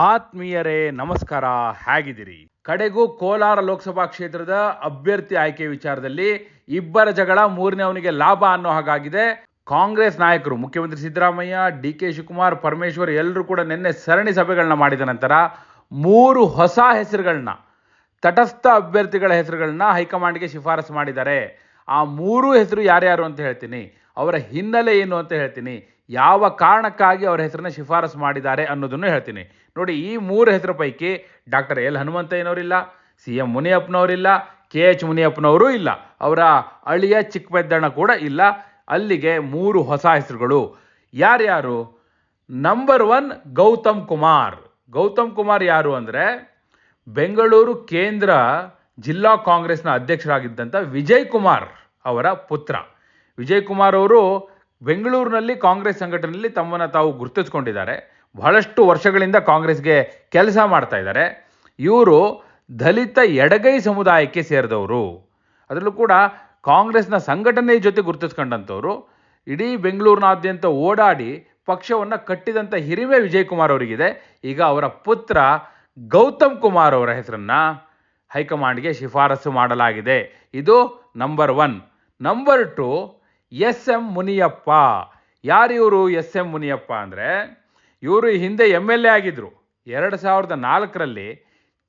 ಆತ್ಮೀಯರೇ, ನಮಸ್ಕಾರ. ಹೇಗಿದ್ದೀರಿ? ಕಡೆಗೂ ಕೋಲಾರ ಲೋಕಸಭಾ ಕ್ಷೇತ್ರದ ಅಭ್ಯರ್ಥಿ ಆಯ್ಕೆ ವಿಚಾರದಲ್ಲಿ ಇಬ್ಬರ ಜಗಳ ಮೂರನೇವನಿಗೆ ಲಾಭ ಅನ್ನೋ ಹಾಗಾಗಿದೆ. ಕಾಂಗ್ರೆಸ್ ನಾಯಕರು, ಮುಖ್ಯಮಂತ್ರಿ ಸಿದ್ದರಾಮಯ್ಯ, ಡಿ ಕೆ ಶಿವಕುಮಾರ್, ಪರಮೇಶ್ವರ್ ಎಲ್ಲರೂ ಕೂಡ ನಿನ್ನೆ ಸರಣಿ ಸಭೆಗಳನ್ನ ಮಾಡಿದ ನಂತರ ಮೂರು ಹೊಸ ಹೆಸರುಗಳನ್ನ, ತಟಸ್ಥ ಅಭ್ಯರ್ಥಿಗಳ ಹೆಸರುಗಳನ್ನ ಹೈಕಮಾಂಡ್ಗೆ ಶಿಫಾರಸು ಮಾಡಿದ್ದಾರೆ. ಆ ಮೂರು ಹೆಸರು ಯಾರ್ಯಾರು ಅಂತ ಹೇಳ್ತೀನಿ. ಅವರ ಹಿನ್ನೆಲೆ ಏನು ಅಂತ ಹೇಳ್ತೀನಿ. ಯಾವ ಕಾರಣಕ್ಕಾಗಿ ಅವರ ಹೆಸರನ್ನ ಶಿಫಾರಸು ಮಾಡಿದ್ದಾರೆ ಅನ್ನೋದನ್ನು ಹೇಳ್ತೀನಿ. ನೋಡಿ ಈ ಮೂರು ಹೆಸರು ಪೈಕಿ ಡಾಕ್ಟರ್ ಎಲ್ ಹನುಮಂತಯ್ಯನವರಿಲ್ಲ, ಸಿ ಎಂ ಮುನಿಯಪ್ಪನವರಿಲ್ಲ, ಕೆ ಎಚ್ ಮುನಿಯಪ್ಪನವರು ಇಲ್ಲ. ಅವರ ಅಳಿಯ ಚಿಕ್ಕಪೆದ್ದಣ್ಣ ಕೂಡ ಇಲ್ಲ. ಅಲ್ಲಿಗೆ ಮೂರು ಹೊಸ ಹೆಸರುಗಳು. ಯಾರ್ಯಾರು? Number one Gautam Kumar. Gautam Kumar ಯಾರು ಅಂದರೆ ಬೆಂಗಳೂರು ಕೇಂದ್ರ ಜಿಲ್ಲಾ ಕಾಂಗ್ರೆಸ್ನ ಅಧ್ಯಕ್ಷರಾಗಿದ್ದಂಥ ವಿಜಯ್ ಕುಮಾರ್ ಅವರ ಪುತ್ರ. ವಿಜಯ್ ಕುಮಾರ್ ಅವರು ಬೆಂಗಳೂರಿನಲ್ಲಿ ಕಾಂಗ್ರೆಸ್ ಸಂಘಟನೆಯಲ್ಲಿ ತಮ್ಮನ್ನು ತಾವು ಗುರುತಿಸ್ಕೊಂಡಿದ್ದಾರೆ. ಬಹಳಷ್ಟು ವರ್ಷಗಳಿಂದ ಕಾಂಗ್ರೆಸ್ಗೆ ಕೆಲಸ ಮಾಡ್ತಾ ಇದ್ದಾರೆ. ಇವರು ದಲಿತ ಎಡಗೈ ಸಮುದಾಯಕ್ಕೆ ಸೇರಿದವರು. ಅದರಲ್ಲೂ ಕೂಡ ಕಾಂಗ್ರೆಸ್ನ ಸಂಘಟನೆ ಜೊತೆ ಗುರುತಿಸ್ಕೊಂಡಂಥವ್ರು. ಇಡೀ ಬೆಂಗಳೂರಿನಾದ್ಯಂತ ಓಡಾಡಿ ಪಕ್ಷವನ್ನು ಕಟ್ಟಿದಂಥ ಹಿರಿಮೆ ವಿಜಯ್ ಕುಮಾರ್ ಅವರಿಗಿದೆ. ಈಗ ಅವರ ಪುತ್ರ ಗೌತಮ್ ಕುಮಾರ್ ಅವರ ಹೆಸರನ್ನು ಹೈಕಮಾಂಡ್ಗೆ ಶಿಫಾರಸು ಮಾಡಲಾಗಿದೆ. ಇದು number one. Number two S M Muniyappa. ಯಾರಿವರು S M Muniyappa ಅಂದರೆ ಇವರು ಹಿಂದೆ ಎಂ ಎಲ್ ಎ ಆಗಿದ್ದರು ಎರಡು ಸಾವಿರದ ನಾಲ್ಕರಲ್ಲಿ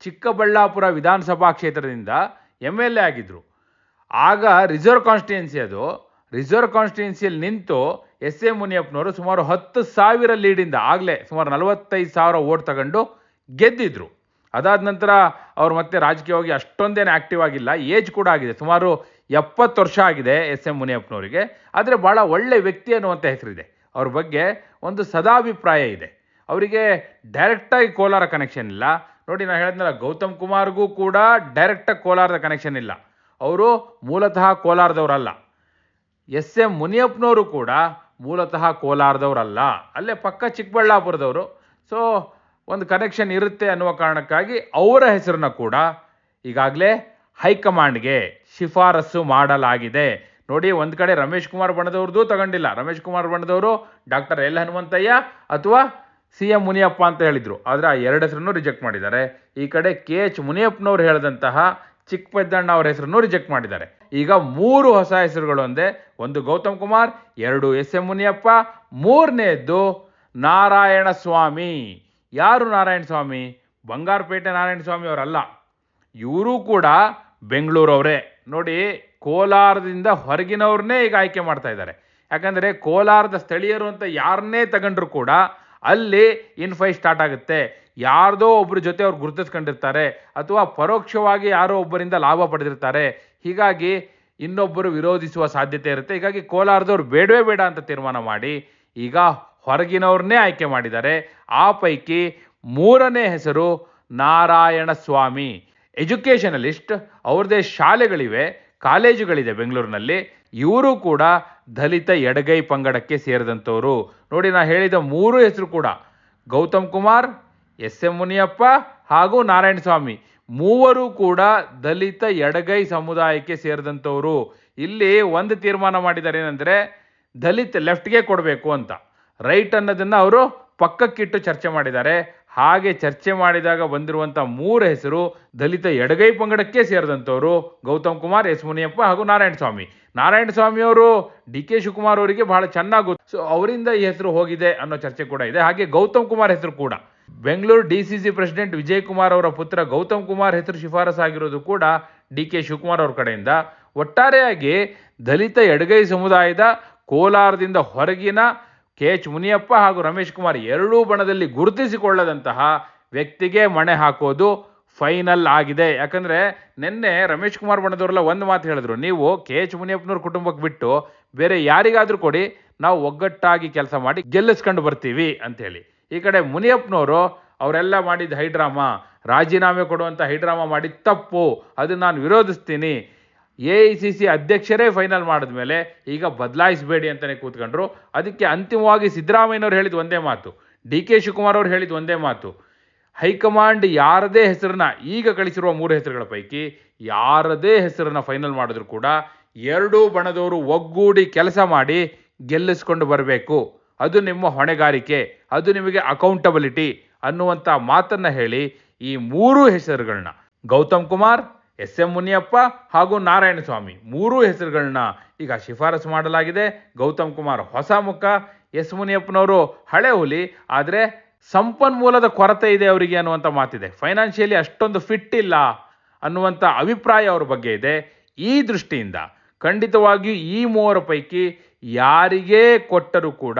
ಚಿಕ್ಕಬಳ್ಳಾಪುರ ವಿಧಾನಸಭಾ ಕ್ಷೇತ್ರದಿಂದ ಎಂ ಎಲ್ ಎ ಆಗಿದ್ದರು ಆಗ ರಿಸರ್ವ್ ಕಾನ್ಸ್ಟಿಟ್ಯೂನ್ಸಿ ಅದು. ರಿಸರ್ವ್ ಕಾನ್ಸ್ಟಿಟ್ಯೂನ್ಸಿಯಲ್ಲಿ ನಿಂತು ಎಸ್ ಎ ಮುನಿಯಪ್ಪನವರು ಸುಮಾರು ಹತ್ತು ಸಾವಿರ ಲೀಡಿಂದ ಆಗಲೇ ಸುಮಾರು ನಲವತ್ತೈದು ಸಾವಿರ ಓಟ್ ತಗೊಂಡು ಗೆದ್ದಿದ್ರು. ಅದಾದ ನಂತರ ಅವರು ಮತ್ತೆ ರಾಜಕೀಯವಾಗಿ ಅಷ್ಟೊಂದೇನು ಆ್ಯಕ್ಟಿವ್ ಆಗಿಲ್ಲ. ಏಜ್ ಕೂಡ ಆಗಿದೆ. ಸುಮಾರು ಎಪ್ಪತ್ತು ವರ್ಷ ಆಗಿದೆ ಎಸ್ ಎಂ ಮುನಿಯಪ್ಪನವರಿಗೆ. ಆದರೆ ಭಾಳ ಒಳ್ಳೆ ವ್ಯಕ್ತಿ ಅನ್ನುವಂಥ ಹೆಸರಿದೆ. ಅವ್ರ ಬಗ್ಗೆ ಒಂದು ಸದಾಭಿಪ್ರಾಯ ಇದೆ. ಅವರಿಗೆ ಡೈರೆಕ್ಟಾಗಿ ಕೋಲಾರ ಕನೆಕ್ಷನ್ ಇಲ್ಲ. ನೋಡಿ ನಾನು ಹೇಳಿದ್ನಲ್ಲ, ಗೌತಮ್ ಕುಮಾರ್ಗೂ ಕೂಡ ಡೈರೆಕ್ಟಾಗಿ ಕೋಲಾರದ ಕನೆಕ್ಷನ್ ಇಲ್ಲ. ಅವರು ಮೂಲತಃ ಕೋಲಾರದವರಲ್ಲ. ಎಸ್ ಎಂ ಮುನಿಯಪ್ಪನವರು ಕೂಡ ಮೂಲತಃ ಕೋಲಾರದವರಲ್ಲ. ಅಲ್ಲೇ ಪಕ್ಕ ಚಿಕ್ಕಬಳ್ಳಾಪುರದವರು. ಸೊ ಒಂದು ಕನೆಕ್ಷನ್ ಇರುತ್ತೆ ಅನ್ನುವ ಕಾರಣಕ್ಕಾಗಿ ಅವರ ಹೆಸರನ್ನ ಕೂಡ ಈಗಾಗಲೇ ಹೈಕಮಾಂಡ್ಗೆ ಶಿಫಾರಸು ಮಾಡಲಾಗಿದೆ. ನೋಡಿ, ಒಂದು ಕಡೆ ರಮೇಶ್ ಕುಮಾರ್ ಬಣದವ್ರದ್ದು ತಗೊಂಡಿಲ್ಲ. ರಮೇಶ್ ಕುಮಾರ್ ಬಣದವರು ಡಾಕ್ಟರ್ ಎಲ್ ಹನುಮಂತಯ್ಯ ಅಥವಾ ಸಿ ಎಂ ಮುನಿಯಪ್ಪ ಅಂತ ಹೇಳಿದರು. ಆದರೆ ಆ ಎರಡು ಹೆಸರನ್ನು ರಿಜೆಕ್ಟ್ ಮಾಡಿದ್ದಾರೆ. ಈ ಕಡೆ ಕೆ ಎಚ್ ಮುನಿಯಪ್ಪನವ್ರು ಹೇಳಿದಂತಹ ಚಿಕ್ಕಪೆದ್ದಣ್ಣ ಅವರ ಹೆಸರನ್ನು ರಿಜೆಕ್ಟ್ ಮಾಡಿದ್ದಾರೆ. ಈಗ ಮೂರು ಹೊಸ ಹೆಸರುಗಳು ಒಂದೇ. ಒಂದು ಗೌತಮ್ ಕುಮಾರ್, ಎರಡು ಎಸ್ ಎಂ ಮುನಿಯಪ್ಪ, ಮೂರನೇದ್ದು ನಾರಾಯಣ ಸ್ವಾಮಿ ಯಾರು ನಾರಾಯಣ ಸ್ವಾಮಿ ಬಂಗಾರಪೇಟೆ ನಾರಾಯಣ ಸ್ವಾಮಿ ಅವರಲ್ಲ. ಇವರು ಕೂಡ ಬೆಂಗಳೂರವರೇ. ನೋಡಿ ಕೋಲಾರದಿಂದ ಹೊರಗಿನವ್ರನ್ನೇ ಈಗ ಆಯ್ಕೆ ಮಾಡ್ತಾ ಇದ್ದಾರೆ. ಯಾಕಂದರೆ ಕೋಲಾರದ ಸ್ಥಳೀಯರು ಅಂತ ಯಾರನ್ನೇ ತಗೊಂಡ್ರು ಕೂಡ ಅಲ್ಲಿ ಇನ್ಫೈ ಸ್ಟಾರ್ಟ್ ಆಗುತ್ತೆ. ಯಾರ್ದೋ ಒಬ್ಬರ ಜೊತೆ ಅವ್ರು ಗುರುತಿಸ್ಕೊಂಡಿರ್ತಾರೆ ಅಥವಾ ಪರೋಕ್ಷವಾಗಿ ಯಾರೋ ಒಬ್ಬರಿಂದ ಲಾಭ ಪಡೆದಿರ್ತಾರೆ. ಹೀಗಾಗಿ ಇನ್ನೊಬ್ಬರು ವಿರೋಧಿಸುವ ಸಾಧ್ಯತೆ ಇರುತ್ತೆ. ಹೀಗಾಗಿ ಕೋಲಾರದವ್ರು ಬೇಡವೇ ಬೇಡ ಅಂತ ತೀರ್ಮಾನ ಮಾಡಿ ಈಗ ಹೊರಗಿನವ್ರನ್ನೇ ಆಯ್ಕೆ ಮಾಡಿದ್ದಾರೆ. ಆ ಪೈಕಿ ಮೂರನೇ ಹೆಸರು ನಾರಾಯಣ ಸ್ವಾಮಿ ಎಜುಕೇಷನಲಿಸ್ಟ್ ಅವ್ರದ್ದೇ ಶಾಲೆಗಳಿವೆ. ಕಾಲೇಜುಗಳಿದೆ ಬೆಂಗಳೂರಿನಲ್ಲಿ. ಇವರು ಕೂಡ ದಲಿತ ಎಡಗೈ ಪಂಗಡಕ್ಕೆ ಸೇರಿದಂಥವರು. ನೋಡಿ ನಾನು ಹೇಳಿದ ಮೂರು ಹೆಸರು ಕೂಡ. ಗೌತಮ್ ಕುಮಾರ್ ಎಸ್ ಎಂ ಮುನಿಯಪ್ಪ ಹಾಗೂ ನಾರಾಯಣ ಸ್ವಾಮಿ ಮೂವರು ಕೂಡ ದಲಿತ ಎಡಗೈ ಸಮುದಾಯಕ್ಕೆ ಸೇರಿದಂಥವರು. ಇಲ್ಲಿ ಒಂದು ತೀರ್ಮಾನ ಮಾಡಿದ್ದಾರೆ ಏನಂದರೆ, ದಲಿತ ಲೆಫ್ಟ್ಗೆ ಕೊಡಬೇಕು ಅಂತ. ರೈಟ್ ಅನ್ನೋದನ್ನು ಅವರು ಪಕ್ಕಕ್ಕಿಟ್ಟು ಚರ್ಚೆ ಮಾಡಿದ್ದಾರೆ. ಹಾಗೆ ಚರ್ಚೆ ಮಾಡಿದಾಗ ಬಂದಿರುವಂಥ ಮೂರು ಹೆಸರು ದಲಿತ ಎಡಗೈ ಪಂಗಡಕ್ಕೆ ಸೇರಿದಂಥವರು ಗೌತಮ್ ಕುಮಾರ್, ಎಸ್ ಮುನಿಯಪ್ಪ ಹಾಗೂ ನಾರಾಯಣ ಸ್ವಾಮಿ. ನಾರಾಯಣ ಸ್ವಾಮಿ ಅವರು ಡಿ ಕೆ ಶಿವಕುಮಾರ್ ಅವರಿಗೆ ಬಹಳ ಚೆನ್ನಾಗಿ ಗೊತ್ತು. ಸೊ ಅವರಿಂದ ಈ ಹೆಸರು ಹೋಗಿದೆ ಅನ್ನೋ ಚರ್ಚೆ ಕೂಡ ಇದೆ. ಹಾಗೆ ಗೌತಮ್ ಕುಮಾರ್ ಹೆಸರು ಕೂಡ. Bengaluru D C C president Vijay Kumar ಅವರ ಪುತ್ರ ಗೌತಮ್ ಕುಮಾರ್ ಹೆಸರು ಶಿಫಾರಸಾಗಿರೋದು ಕೂಡ ಡಿ ಕೆ ಶಿವಕುಮಾರ್ ಅವ್ರ ಕಡೆಯಿಂದ. ಒಟ್ಟಾರೆಯಾಗಿ ದಲಿತ ಎಡಗೈ ಸಮುದಾಯದ ಕೋಲಾರದಿಂದ ಹೊರಗಿನ ಕೆ ಎಚ್ ಮುನಿಯಪ್ಪ ಹಾಗೂ ರಮೇಶ್ ಕುಮಾರ್ ಎರಡೂ ಬಣದಲ್ಲಿ ಗುರುತಿಸಿಕೊಳ್ಳದಂತಹ ವ್ಯಕ್ತಿಗೆ ಮಣೆ ಹಾಕೋದು ಫೈನಲ್ ಆಗಿದೆ. ಯಾಕಂದರೆ ನಿನ್ನೆ ರಮೇಶ್ ಕುಮಾರ್ ಬಣದವರೆಲ್ಲ ಒಂದು ಮಾತು ಹೇಳಿದ್ರು, ನೀವು ಕೆ ಎಚ್ ಮುನಿಯಪ್ಪನವ್ರ ಕುಟುಂಬಕ್ಕೆ ಬಿಟ್ಟು ಬೇರೆ ಯಾರಿಗಾದರೂ ಕೊಡಿ, ನಾವು ಒಗ್ಗಟ್ಟಾಗಿ ಕೆಲಸ ಮಾಡಿ ಗೆಲ್ಲಿಸ್ಕೊಂಡು ಬರ್ತೀವಿ ಅಂಥೇಳಿ ಈ ಕಡೆ ಮುನಿಯಪ್ಪನವರು, ಅವರೆಲ್ಲ ಮಾಡಿದ ಹೈಡ್ರಾಮಾ, ರಾಜೀನಾಮೆ ಕೊಡುವಂಥ ಹೈಡ್ರಾಮಾ ಮಾಡಿದ ತಪ್ಪು ಅದನ್ನು ನಾನು ವಿರೋಧಿಸ್ತೀನಿ ಎ ಐ ಸಿ ಸಿ ಅಧ್ಯಕ್ಷರೇ ಫೈನಲ್ ಮಾಡಿದ್ಮೇಲೆ ಈಗ ಬದಲಾಯಿಸಬೇಡಿ ಅಂತಲೇ ಕೂತ್ಕೊಂಡ್ರು. ಅದಕ್ಕೆ ಅಂತಿಮವಾಗಿ ಸಿದ್ದರಾಮಯ್ಯನವ್ರು ಹೇಳಿದ ಒಂದೇ ಮಾತು, ಡಿ ಕೆ ಶಿವಕುಮಾರ್ ಅವ್ರು ಹೇಳಿದ ಒಂದೇ ಮಾತು. ಹೈಕಮಾಂಡ್ ಯಾರದೇ ಹೆಸರನ್ನ ಈಗ ಕಳಿಸಿರುವ ಮೂರು ಹೆಸರುಗಳ ಪೈಕಿ ಯಾರದೇ ಹೆಸರನ್ನ ಫೈನಲ್ ಮಾಡಿದ್ರು ಕೂಡ ಎರಡೂ ಬಣದವರು ಒಗ್ಗೂಡಿ ಕೆಲಸ ಮಾಡಿ ಗೆಲ್ಲಿಸ್ಕೊಂಡು ಬರಬೇಕು. ಅದು ನಿಮ್ಮ ಹೊಣೆಗಾರಿಕೆ, ಅದು ನಿಮಗೆ ಅಕೌಂಟಬಿಲಿಟಿ ಅನ್ನುವಂಥ ಮಾತನ್ನು ಹೇಳಿ ಈ ಮೂರು ಹೆಸರುಗಳನ್ನ ಗೌತಮ್ ಕುಮಾರ್ ಎಸ್ ಎಂ ಮುನಿಯಪ್ಪ ಹಾಗೂ ನಾರಾಯಣಸ್ವಾಮಿ ಮೂರೂ ಹೆಸರುಗಳನ್ನ ಈಗ ಶಿಫಾರಸು ಮಾಡಲಾಗಿದೆ. ಗೌತಮ್ ಕುಮಾರ್ ಹೊಸ ಮುಖ, ಎಸ್ ಮುನಿಯಪ್ಪನವರು ಹಳೆ ಹುಲಿ, ಆದರೆ ಸಂಪನ್ಮೂಲದ ಕೊರತೆ ಇದೆ ಅವರಿಗೆ ಅನ್ನುವಂಥ ಮಾತಿದೆ. ಫೈನಾನ್ಷಿಯಲಿ ಅಷ್ಟೊಂದು ಫಿಟ್ ಇಲ್ಲ ಅನ್ನುವಂಥ ಅಭಿಪ್ರಾಯ ಅವ್ರ ಬಗ್ಗೆ ಇದೆ. ಈ ದೃಷ್ಟಿಯಿಂದ ಖಂಡಿತವಾಗಿಯೂ ಈ ಮೂವರ ಪೈಕಿ ಯಾರಿಗೇ ಕೊಟ್ಟರೂ ಕೂಡ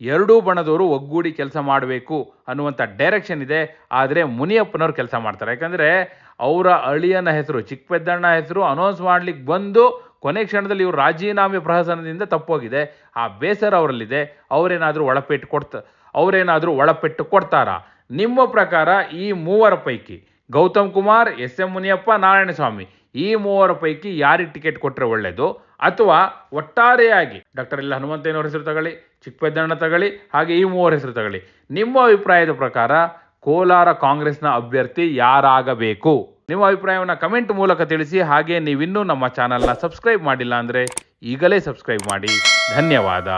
ಎರಡೂ ಬಣದವರು ಒಗ್ಗೂಡಿ ಕೆಲಸ ಮಾಡಬೇಕು ಅನ್ನುವಂಥ ಡೈರೆಕ್ಷನ್ ಇದೆ. ಆದರೆ ಮುನಿಯಪ್ಪನವ್ರು ಕೆಲಸ ಮಾಡ್ತಾರೆ. ಯಾಕಂದರೆ ಅವರ ಅಳಿಯನ ಹೆಸರು ಚಿಕ್ಕಪೆದ್ದಣ್ಣ ಹೆಸರು ಅನೌನ್ಸ್ ಮಾಡ್ಲಿಕ್ಕೆ ಬಂದು ಕೊನೆ ಕ್ಷಣದಲ್ಲಿ ಇವರು ರಾಜೀನಾಮೆ ಪ್ರಹಸನದಿಂದ ತಪ್ಪೋಗಿದೆ. ಆ ಬೇಸರ ಅವರಲ್ಲಿದೆ. ಅವರೇನಾದರೂ ಒಳಪೆಟ್ಟು ಕೊಡ್ತ, ಅವರೇನಾದರೂ ಒಳಪೆಟ್ಟು ಕೊಡ್ತಾರಾ? ನಿಮ್ಮ ಪ್ರಕಾರ ಈ ಮೂವರ ಪೈಕಿ ಗೌತಮ್ ಕುಮಾರ್ ಎಸ್ ಎಂ ಮುನಿಯಪ್ಪ, ನಾರಾಯಣಸ್ವಾಮಿ ಈ ಮೂವರ ಪೈಕಿ ಯಾರಿಗೆ ಟಿಕೆಟ್ ಕೊಟ್ಟರೆ ಒಳ್ಳೆಯದು ಅಥವಾ ಒಟ್ಟಾರೆಯಾಗಿ ಡಾಕ್ಟರ್ ಇಲ್ಲ ಹನುಮಂತಯ್ಯನವ್ರ ಹೆಸರು ತಗೊಳ್ಳಿ, ಚಿಕ್ಕಪೆದ್ದಣ್ಣ ತಗೊಳ್ಳಿ, ಹಾಗೆ ಈ ಮೂವರ ಹೆಸರು ತಗೊಳ್ಳಿ. ನಿಮ್ಮ ಅಭಿಪ್ರಾಯದ ಪ್ರಕಾರ ಕೋಲಾರ ಕಾಂಗ್ರೆಸ್ನ ಅಭ್ಯರ್ಥಿ ಯಾರಾಗಬೇಕು? ನಿಮ್ಮ ಅಭಿಪ್ರಾಯವನ್ನು ಕಮೆಂಟ್ ಮೂಲಕ ತಿಳಿಸಿ, ಹಾಗೆ ನೀವಿನ್ನೂ ನಮ್ಮ ಚಾನಲ್ನ ಸಬ್ಸ್ಕ್ರೈಬ್ ಮಾಡಿಲ್ಲ ಅಂದರೆ ಈಗಲೇ ಸಬ್ಸ್ಕ್ರೈಬ್ ಮಾಡಿ. ಧನ್ಯವಾದ.